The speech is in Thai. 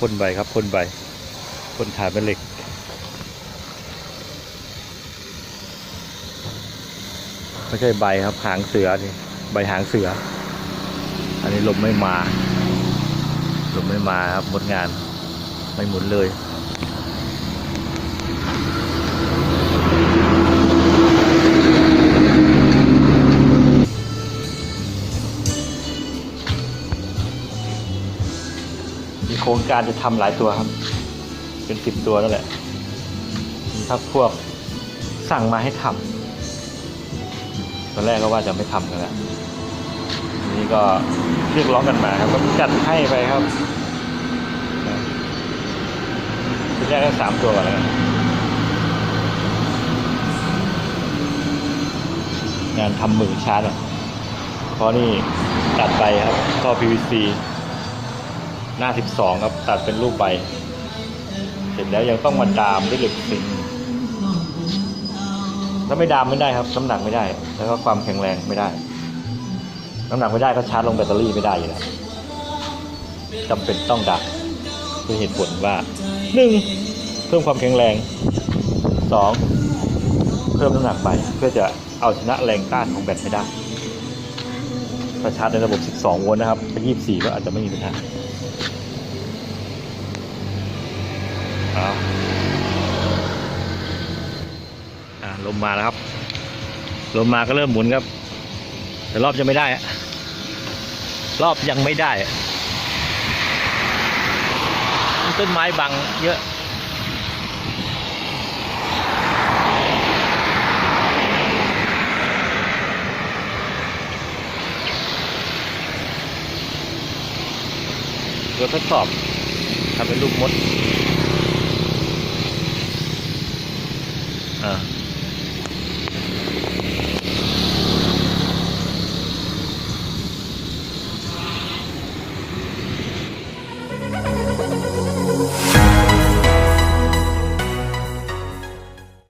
พ่นใบครับพ่นใบพ่นฐานเป็นเหล็ก ไม่ใช่ใบครับหางเสือนี่ใบหางเสือ อันนี้ลมไม่มา ลมไม่มาครับหมดงานไม่หมุนเลย มีโครงการจะทำหลายตัวครับ เป็นสิบตัวนั่นแหละมีพักพวกสั่งมาให้ทำตอนแรกก็ว่าจะไม่ทำกันแล้วนี้ก็เรียกร้องกันมาครับก็จัดให้ไปครับทีแรกก็สามตัวก่อนแล้วกันงานทำมือชาร์จอะเพราะนี่ตัดไปครับท่อ PVC หน้า 12 ครับ ตัดเป็นรูปใบ เสร็จแล้วยังต้องมาดามด้วยเหล็กซิงถ้าไม่ดามไม่ได้ครับน้ำหนักไม่ได้ แล้วก็ความแข็งแรงไม่ได้ น้ำหนักไม่ได้ก็ชาร์จลงแบตเตอรี่ไม่ได้อยู่แล้วจำเป็นต้องดักคือเหตุผลว่าหนึ่งเพิ่มความแข็งแรงสองเพิ่มน้ำหนักไปเพื่อจะเอาชนะแรงต้านของแบตไม่ได้ถ้าชาร์จในระบบ 12 โวลต์นะครับถ้า24 ก็อาจจะไม่มีปัญหา เอาอ่าลมมาแล้วครับ ลมมาก็เริ่มหมุนครับ แต่รอบยังไม่ได้ รอบยังไม่ได้ ต้นไม้บังเยอะตัวทดสอบทำเป็นลูกมด 嗯。